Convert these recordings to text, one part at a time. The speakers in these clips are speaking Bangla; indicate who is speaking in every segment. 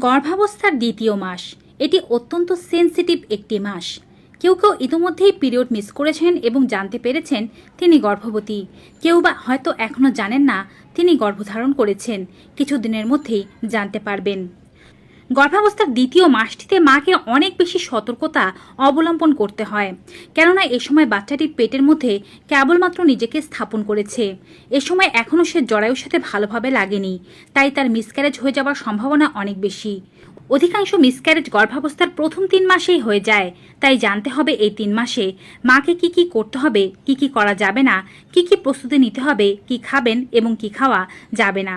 Speaker 1: গর্ভাবস্থার দ্বিতীয় মাস। এটি অত্যন্ত সেন্সিটিভ একটি মাস। কেউ কেউ ইতিমধ্যেই পিরিয়ড মিস করেছেন এবং জানতে পেরেছেন তিনি গর্ভবতী। কেউ বা হয়তো এখনও জানেন না তিনি গর্ভধারণ করেছেন। কিছুদিনের মধ্যেই জানতে পারবেন। গর্ভাবস্থার দ্বিতীয় মাসটিতে মাকে অনেক বেশি সতর্কতা অবলম্বন করতে হয়। কেননা এ সময় বাচ্চাটি পেটের মধ্যে কেবলমাত্র নিজেকে স্থাপন করেছে। এ সময় এখনও সে জরায়ুর সাথে ভালোভাবে লাগেনি, তাই তার মিসক্যারেজ হয়ে যাওয়ার সম্ভাবনা অনেক বেশি। অধিকাংশ মিসক্যারেজ গর্ভাবস্থার প্রথম তিন মাসেই হয়ে যায়, তাই জানতে হবে এই তিন মাসে মাকে কি কি করতে হবে, কি কি করা যাবে না, কি কি প্রস্তুতি নিতে হবে, কি খাবেন এবং কি খাওয়া যাবে না।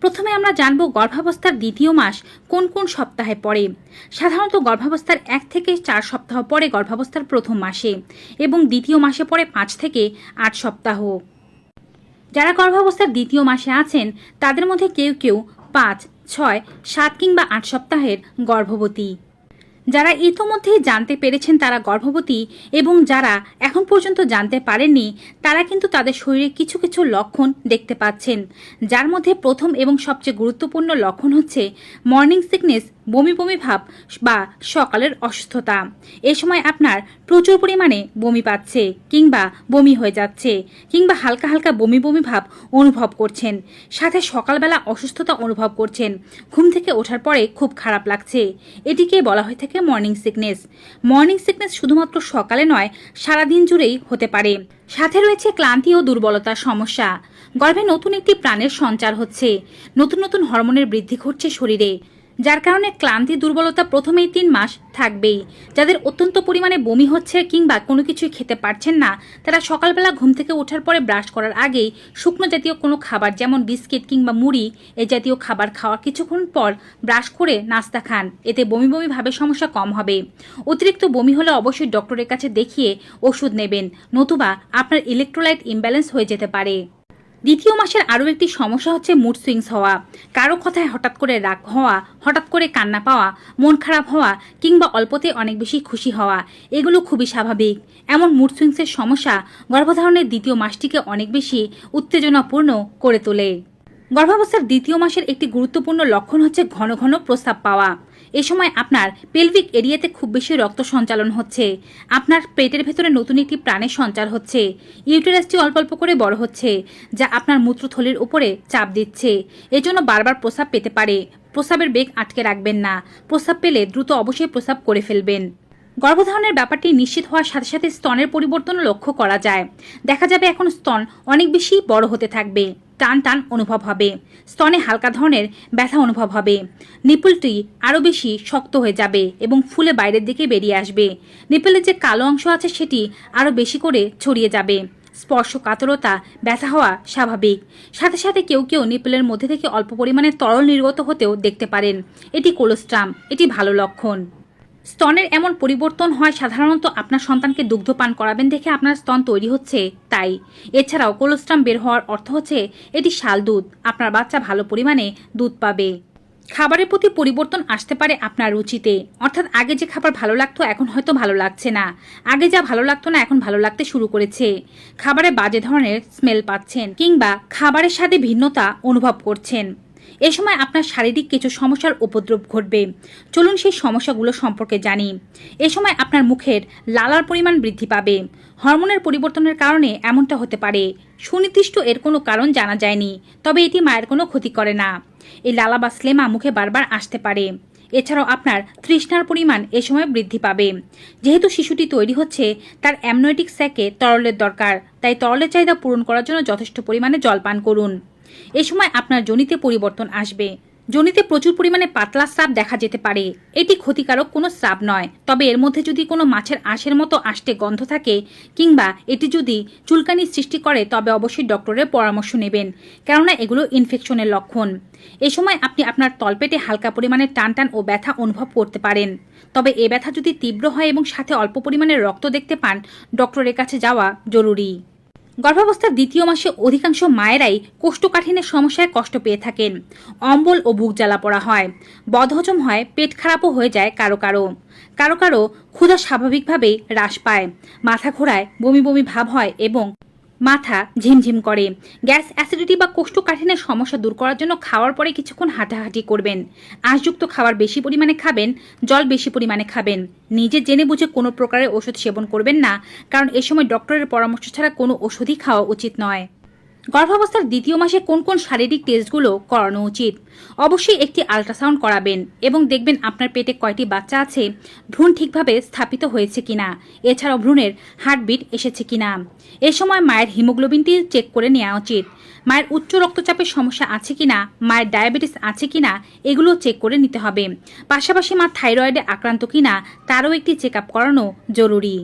Speaker 1: প্রথমে আমরা জানব গর্ভাবস্থার দ্বিতীয় মাস কোন কোন সপ্তাহে পড়ে। সাধারণত গর্ভাবস্থার এক থেকে চার সপ্তাহ পরে গর্ভাবস্থার প্রথম মাসে এবং দ্বিতীয় মাসে পরে পাঁচ থেকে আট সপ্তাহ। যারা গর্ভাবস্থার দ্বিতীয় মাসে আছেন, তাদের মধ্যে কেউ কেউ পাঁচ, ছয়, সাত কিংবা আট সপ্তাহের গর্ভবতী। যারা ইতোমধ্যেই জানতে পেরেছেন তারা গর্ভবতী এবং যারা এখন পর্যন্ত জানতে পারেননি, তারা কিন্তু তাদের শরীরে কিছু কিছু লক্ষণ দেখতে পাচ্ছেন। যার মধ্যে প্রথম এবং সবচেয়ে গুরুত্বপূর্ণ লক্ষণ হচ্ছে মর্নিং সিকনেস বমি বমি ভাব বা সকালের অসুস্থতা। এ সময় আপনার প্রচুর পরিমাণে বমি পাচ্ছে কিংবা বমি হয়ে যাচ্ছে কিংবা হালকা হালকা বমি বমি ভাব অনুভব করছেন। সাথে সকালবেলা অসুস্থতা অনুভব করছেন। ঘুম থেকে ওঠার পরে খুব খারাপ লাগছে। এটিকে বলা হয়ে থাকে মর্নিং সিকনেস মর্নিং সিকনেস শুধুমাত্র সকালে নয়, সারাদিন জুড়েই হতে পারে। সাথে রয়েছে ক্লান্তি ও দুর্বলতার সমস্যা। গর্ভে নতুন একটি প্রাণের সঞ্চার হচ্ছে। নতুন নতুন হরমোনের বৃদ্ধি ঘটছে শরীরে। যার কারণে ক্লান্তি, দুর্বলতা প্রথমেই তিন মাস থাকবেই। যাদের অত্যন্ত পরিমাণে বমি হচ্ছে কিংবা কোনো কিছুই খেতে পারছেন না, তারা সকালবেলা ঘুম থেকে ওঠার পরে ব্রাশ করার আগেই শুকনো জাতীয় কোনো খাবার যেমন বিস্কিট কিংবা মুড়ি, এ জাতীয় খাবার খাওয়ার কিছুক্ষণ পর ব্রাশ করে নাস্তা খান। এতে বমি বমি ভাবে সমস্যা কম হবে। অতিরিক্ত বমি হলে অবশ্যই ডক্টরের কাছে দেখিয়ে ওষুধ নেবেন, নতুবা আপনার ইলেকট্রোলাইট ইমব্যালেন্স হয়ে যেতে পারে। দ্বিতীয় মাসের আরও একটি সমস্যা হচ্ছে মুড সুইংস হওয়া। কারও কথায় হঠাৎ করে রাগ হওয়া, হঠাৎ করে কান্না পাওয়া, মন খারাপ হওয়া কিংবা অল্পতে অনেক বেশি খুশি হওয়া, এগুলো খুবই স্বাভাবিক। এমন মুড সুইংসের সমস্যা গর্ভধারণের দ্বিতীয় মাসটিকে অনেক বেশি উত্তেজনাপূর্ণ করে তোলে। গর্ভাবস্থার দ্বিতীয় মাসের একটি গুরুত্বপূর্ণ লক্ষণ হচ্ছে ঘন ঘন প্রস্রাব পাওয়া। এ সময় আপনার পেলভিক এরিয়াতে খুব বেশি রক্ত সঞ্চালন হচ্ছে। আপনার পেটের ভেতরে নতুন একটি প্রাণের সঞ্চার হচ্ছে। ইউটেরাসটি অল্প অল্প করে বড় হচ্ছে, যা আপনার মূত্রথলির উপরে চাপ দিচ্ছে। এজন্য বারবার প্রস্রাব পেতে পারে। প্রস্রাবের বেগ আটকে রাখবেন না। প্রস্রাব পেলে দ্রুত অবশ্যই প্রস্রাব করে ফেলবেন। গর্ভধারণের ব্যাপারটি নিশ্চিত হওয়ার সাথে সাথে স্তনের পরিবর্তন লক্ষ্য করা যায়। দেখা যাবে এখন স্তন অনেক বেশি বড় হতে থাকবে। টান টান অনুভব হবে। স্তনে হালকা ধরনের ব্যথা অনুভব হবে। নিপুলটি আরও বেশি শক্ত হয়ে যাবে এবং ফুলে বাইরের দিকে বেরিয়ে আসবে। নিপেলের যে কালো অংশ আছে সেটি আরও বেশি করে ছড়িয়ে যাবে। স্পর্শ কাতরতা, ব্যথা হওয়া স্বাভাবিক। সাথে সাথে কেউ কেউ নিপেলের মধ্যে থেকে অল্প পরিমাণে তরল নির্গত হতেও দেখতে পারেন। এটি কোলোস্ট্রাম, এটি ভালো লক্ষণ। স্তনের এমন পরিবর্তন হয় সাধারণত আপনার সন্তানকে দুগ্ধপান করাবেন দেখে আপনার স্তন তৈরি হচ্ছে। তাই, এছাড়াও কোলোস্ট্রাম বের হওয়ার অর্থ হচ্ছে এটি শাল দুধ, আপনার বাচ্চা ভালো পরিমাণে দুধ পাবে। খাবারের প্রতি পরিবর্তন আসতে পারে আপনার রুচিতে। অর্থাৎ আগে যে খাবার ভালো লাগতো এখন হয়তো ভালো লাগছে না। আগে যা ভালো লাগতো না এখন ভালো লাগতে শুরু করেছে। খাবারে বাজে ধরনের স্মেল পাচ্ছেন কিংবা খাবারের সাথে ভিন্নতা অনুভব করছেন। এ সময় আপনার শারীরিক কিছু সমস্যার উপদ্রব ঘটবে। চলুন সেই সমস্যাগুলো সম্পর্কে জানি। এ সময় আপনার মুখের লালার পরিমাণ বৃদ্ধি পাবে। হরমোনের পরিবর্তনের কারণে এমনটা হতে পারে। সুনির্দিষ্ট এর কোনো কারণ জানা যায়নি, তবে এটি মায়ের কোনো ক্ষতি করে না। এই লালা বা স্লেমা মুখে বারবার আসতে পারে। এছাড়াও আপনার তৃষ্ণার পরিমাণ এ সময় বৃদ্ধি পাবে। যেহেতু শিশুটি তৈরি হচ্ছে, তার অ্যামনোয়েটিক স্যাকে তরলের দরকার। তাই তরলের চাহিদা পূরণ করার জন্য যথেষ্ট পরিমাণে জল পান করুন। এ সময় আপনার জনিতে পরিবর্তন আসবে। জনিতে প্রচুর পরিমাণে পাতলা স্রাব দেখা যেতে পারে। এটি ক্ষতিকারক কোনো স্রাব নয়। তবে এর মধ্যে যদি কোনো মাছের আঁশের মতো আষ্টে গন্ধ থাকে, কিংবা এটি যদি চুলকানি সৃষ্টি করে, তবে অবশ্যই ডক্টরের পরামর্শ নেবেন, কেননা এগুলো ইনফেকশনের লক্ষণ। এ সময় আপনি আপনার তলপেটে হালকা পরিমাণে টান টান ও ব্যথা অনুভব করতে পারেন। তবে এ ব্যথা যদি তীব্র হয় এবং সাথে অল্প পরিমাণে রক্ত দেখতে পান, ডক্টরের কাছে যাওয়া জরুরি। গর্ভাবস্থার দ্বিতীয় মাসে অধিকাংশ মায়েরাই কোষ্ঠকাঠিন্যের সমস্যায় কষ্ট পেয়ে থাকেন। অম্বল ও বুক জ্বালা পড়া হয়। বদহজম হয়, পেট খারাপও হয়ে যায় কারও কারও। কারও কারও ক্ষুধা স্বাভাবিকভাবেই হ্রাস পায়। মাথা ঘোরায়, বমি বমি ভাব হয় এবং মাথা ঝিমঝিম করে। গ্যাস, অ্যাসিডিটি বা কোষ্ঠকাঠিনের সমস্যা দূর করার জন্য খাওয়ার পরে কিছুক্ষণ হাঁটাহাঁটি করবেন। আঁশযুক্ত খাবার বেশি পরিমাণে খাবেন, জল বেশি পরিমাণে খাবেন। নিজে জেনে বুঝে কোনো প্রকারের ওষুধ সেবন করবেন না, কারণ এ সময় ডক্টরের পরামর্শ ছাড়া কোনো ওষুধই খাওয়া উচিত নয়। গর্ভাবস্থার দ্বিতীয় মাসে কোন কোন শারীরিক টেস্টগুলো করানো উচিত? অবশ্যই একটি আল্ট্রাসাউন্ড করাবেন এবং দেখবেন আপনার পেটে কয়টি বাচ্চা আছে, ভ্রূণ ঠিকভাবে স্থাপিত হয়েছে কিনা, এছাড়াও ভ্রূণের হার্টবিট এসেছে কিনা। এ সময় মায়ের হিমোগ্লোবিনটি চেক করে নেওয়া উচিত। মায়ের উচ্চ রক্তচাপের সমস্যা আছে কিনা, মায়ের ডায়াবেটিস আছে কিনা, এগুলো চেক করে নিতে হবে। পাশাপাশি মা থাইরয়েডে আক্রান্ত কিনা, তারও একটি চেক আপ করানো জরুরি।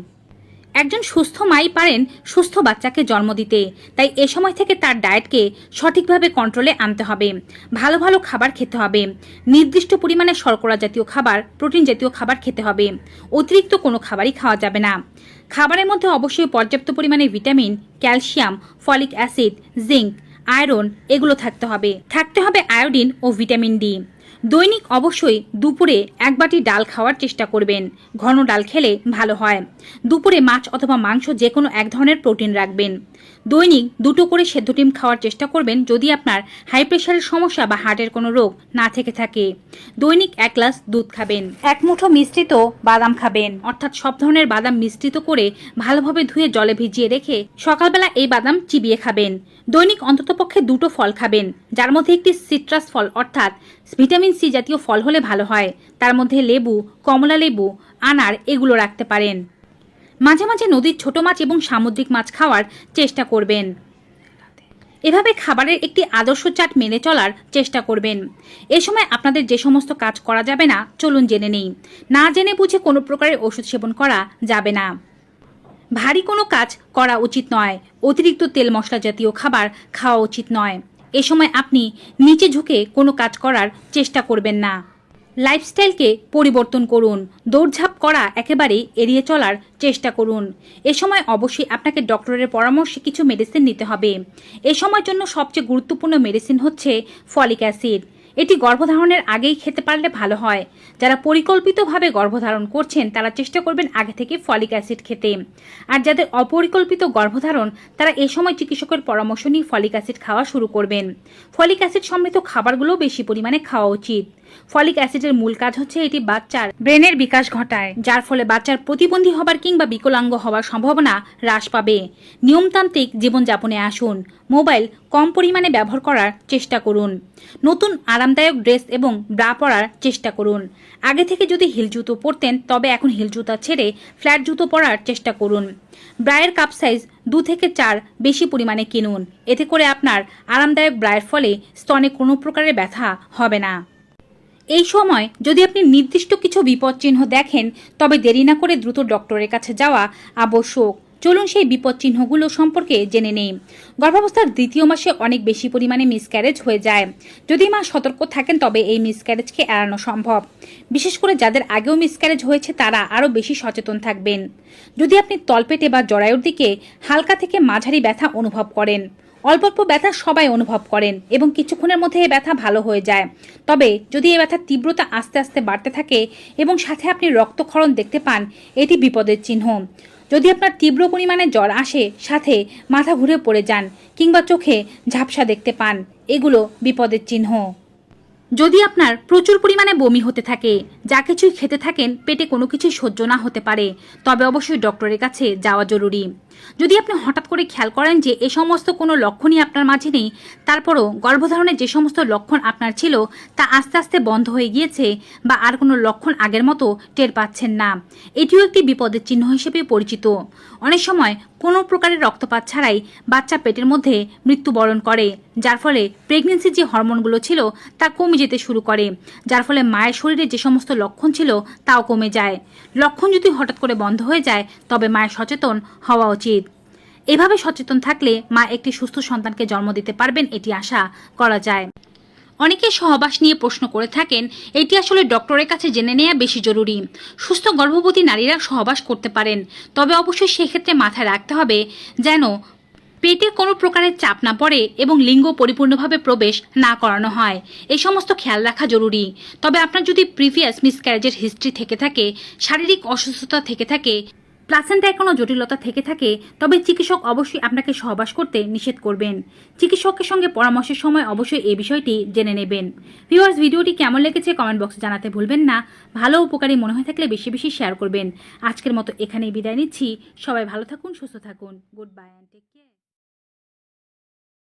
Speaker 1: একজন সুস্থ মাই পারেন সুস্থ বাচ্চাকে জন্ম দিতে। তাই এ সময় থেকে তার ডায়েটকে সঠিকভাবে কন্ট্রোলে আনতে হবে। ভালো ভালো খাবার খেতে হবে। নির্দিষ্ট পরিমাণে শর্করা জাতীয় খাবার প্রোটিন জাতীয় খাবার খেতে হবে। অতিরিক্ত কোনো খাবারই খাওয়া যাবে না। খাবারের মধ্যে অবশ্যই পর্যাপ্ত পরিমাণে vitamin, calcium, folic acid, zinc, iron এগুলো থাকতে হবে। থাকতে হবে আয়োডিন ও ভিটামিন ডি। দৈনিক অবশ্যই দুপুরে এক বাটি ডাল খাওয়ার চেষ্টা করবেন। ঘন ডাল খেলে ভালো হয়। দুপুরে মাছ অথবা মাংস যে কোনো এক ধরনের প্রোটিন রাখবেন। দৈনিক দুটো করে সেদ্ধ ডিম খাওয়ার চেষ্টা করবেন যদি আপনার হাই প্রেশারের সমস্যা বা হার্টের কোনো রোগ না থেকে থাকে। দৈনিক এক গ্লাস দুধ খাবেন। এক মুঠো মিশ্রিত বাদাম খাবেন। অর্থাৎ সব ধরনের বাদাম মিশ্রিত করে ভালোভাবে ধুয়ে জলে ভিজিয়ে রেখে সকালবেলা এই বাদাম চিবিয়ে খাবেন। দৈনিক অন্ততপক্ষে দুটো ফল খাবেন, যার মধ্যে একটি সিট্রাস ফল অর্থাৎ ভিটামিন সি জাতীয় ফল হলে ভালো হয়। তার মধ্যে লেবু, কমলা লেবু, আনার এগুলো রাখতে পারেন। মাঝে মাঝে নদীর ছোট মাছ এবং সামুদ্রিক মাছ খাওয়ার চেষ্টা করবেন। এভাবে খাবারের একটি আদর্শ চাট মেনে চলার চেষ্টা করবেন। এ সময় আপনাদের যে সমস্ত কাজ করা যাবে না, চলুন জেনে নেই। না জেনে বুঝে কোনো প্রকারের ওষুধ সেবন করা যাবে না। ভারী কোনো কাজ করা উচিত নয়। অতিরিক্ত তেল মশলা জাতীয় খাবার খাওয়া উচিত নয়। এ সময় আপনি নিচে ঝুঁকে কোনো কাজ করার চেষ্টা করবেন না। লাইফস্টাইলকে পরিবর্তন করুন। দৌড়ঝাঁপ করা একেবারেই এড়িয়ে চলার চেষ্টা করুন। এ সময় অবশ্যই আপনাকে ডক্টরের পরামর্শে কিছু মেডিসিন নিতে হবে। এ সময়ের জন্য সবচেয়ে গুরুত্বপূর্ণ মেডিসিন হচ্ছে ফলিক অ্যাসিড। এটি গর্ভধারণের আগেই খেতে পারলে ভালো হয়। যারা পরিকল্পিতভাবে গর্ভধারণ করছেন, তারা চেষ্টা করবেন আগে থেকে ফলিক অ্যাসিড খেতে। আর যাদের অপরিকল্পিত গর্ভধারণ, তারা এ সময় চিকিৎসকের পরামর্শ নিয়ে ফলিক অ্যাসিড খাওয়া শুরু করবেন। ফলিক অ্যাসিড সমৃদ্ধ খাবারগুলো বেশি পরিমাণে খাওয়া উচিত। ফলিক অ্যাসিডের মূল কাজ হচ্ছে এটি বাচ্চার ব্রেনের বিকাশ ঘটায়, যার ফলে বাচ্চার প্রতিবন্ধী হবার কিংবা বিকলাঙ্গ হওয়ার সম্ভাবনা হ্রাস পাবে। নিয়মতান্ত্রিক জীবনযাপনে আসুন। মোবাইল কম পরিমাণে ব্যবহার করার চেষ্টা করুন। নতুন আরামদায়ক ড্রেস এবং ব্রা পরার চেষ্টা করুন। আগে থেকে যদি হিল জুতো পরতেন, তবে এখন হিল জুতা ছেড়ে ফ্ল্যাট জুতো পরার চেষ্টা করুন। ব্রায়ের কাপ সাইজ দু থেকে চার বেশি পরিমাণে কিনুন। এতে করে আপনার আরামদায়ক ব্রায়ের ফলে স্তনে কোনো প্রকারের ব্যথা হবে না। এই সময় যদি আপনি নির্দিষ্ট কিছু বিপদ চিহ্ন দেখেন, তবে দেরি না করে দ্রুত ডক্টরের কাছে যাওয়া আবশ্যক। চলুন সেই বিপদ চিহ্নগুলো সম্পর্কে জেনে নেই। গর্ভাবস্থার দ্বিতীয় মাসে অনেক বেশি পরিমাণে মিসক্যারেজ হয়ে যায়। যদি মা সতর্ক থাকেন, তবে এই মিসক্যারেজকে এড়ানো সম্ভব। বিশেষ করে যাদের আগেও মিসক্যারেজ হয়েছে, তারা আরও বেশি সচেতন থাকবেন। যদি আপনি তলপেটে বা জরায়ুর দিকে হালকা থেকে মাঝারি ব্যথা অনুভব করেন অল্প অল্প ব্যথা সবাই অনুভব করেন এবং কিছুক্ষণের মধ্যে এই ব্যথা ভালো হয়ে যায়। তবে যদি এই ব্যথার তীব্রতা আস্তে আস্তে বাড়তে থাকে এবং সাথে আপনি রক্তক্ষরণ দেখতে পান, এটি বিপদের চিহ্ন। যদি আপনার তীব্র পরিমাণে জ্বর আসে, সাথে মাথা ঘুরে পড়ে যান কিংবা চোখে ঝাপসা দেখতে পান, এগুলো বিপদের চিহ্ন। যদি আপনার প্রচুর পরিমাণে বমি হতে থাকে যা কিছুই খেতে থাকেন, পেটে কোনো কিছুই সহ্য না হতে পারে। তবে অবশ্যই ডক্টরের কাছে যাওয়া জরুরি। যদি আপনি হঠাৎ করে খেয়াল করেন যে এ সমস্ত কোনো লক্ষণই আপনার মাঝে নেই, তারপরও গর্ভধারণের যে সমস্ত লক্ষণ আপনার ছিল, তা আস্তে আস্তে বন্ধ হয়ে গিয়েছে বা আর কোনো লক্ষণ আগের মতো টের পাচ্ছেন না। এটিও একটি বিপদের চিহ্ন হিসেবে পরিচিত। অনেক সময় কোনো প্রকারের রক্তপাত ছাড়াই বাচ্চা পেটের মধ্যে মৃত্যুবরণ করে, যার ফলে প্রেগনেন্সির যে হরমোনগুলো ছিল, তা কমে যেতে শুরু করে, যার ফলে মায়ের শরীরে যে সমস্ত লক্ষণ ছিল, তাও কমে যায়। লক্ষণ যদি হঠাৎ করে বন্ধ হয়ে যায়, তবে মায়ের সচেতন হওয়া উচিত। এভাবে সচেতন থাকলে মা একটি সুস্থ সন্তানকে জন্ম দিতে পারবেন এটি আশা করা যায়। অনেকে সহবাস নিয়ে প্রশ্ন করে থাকেন, এটি আসলে ডক্টরের কাছে জেনে নেওয়া বেশি জরুরি। সুস্থ গর্ভবতী নারীরা সহবাস করতে পারেন, তবে অবশ্যই সেক্ষেত্রে মাথায় রাখতে হবে যেন পেটে কোনো প্রকারের চাপ না পড়ে এবং লিঙ্গ পরিপূর্ণভাবে প্রবেশ না করানো হয়। এই সমস্ত খেয়াল রাখা জরুরি। তবে আপনার যদি প্রিভিয়াস মিসক্যারেজের হিস্ট্রি থেকে থাকে, শারীরিক অসুস্থতা থেকে থাকে, প্লাসেন্টায় কোনো জটিলতা থেকে থাকে, তবে চিকিৎসক অবশ্যই আপনাকে সহবাস করতে নিষেধ করবেন। চিকিৎসকের সঙ্গে পরামর্শের সময় অবশ্যই এই বিষয়টি জেনে নেবেন। ভিউয়ার্স, ভিডিওটি কেমন লেগেছে কমেন্ট বক্সে জানাতে ভুলবেন না। ভালো উপকারী মনে হয়ে থাকলে বেশি বেশি শেয়ার করবেন। আজকের মতো এখানেই বিদায় নিচ্ছি। সবাই ভালো থাকুন, সুস্থ থাকুন। Good bye take care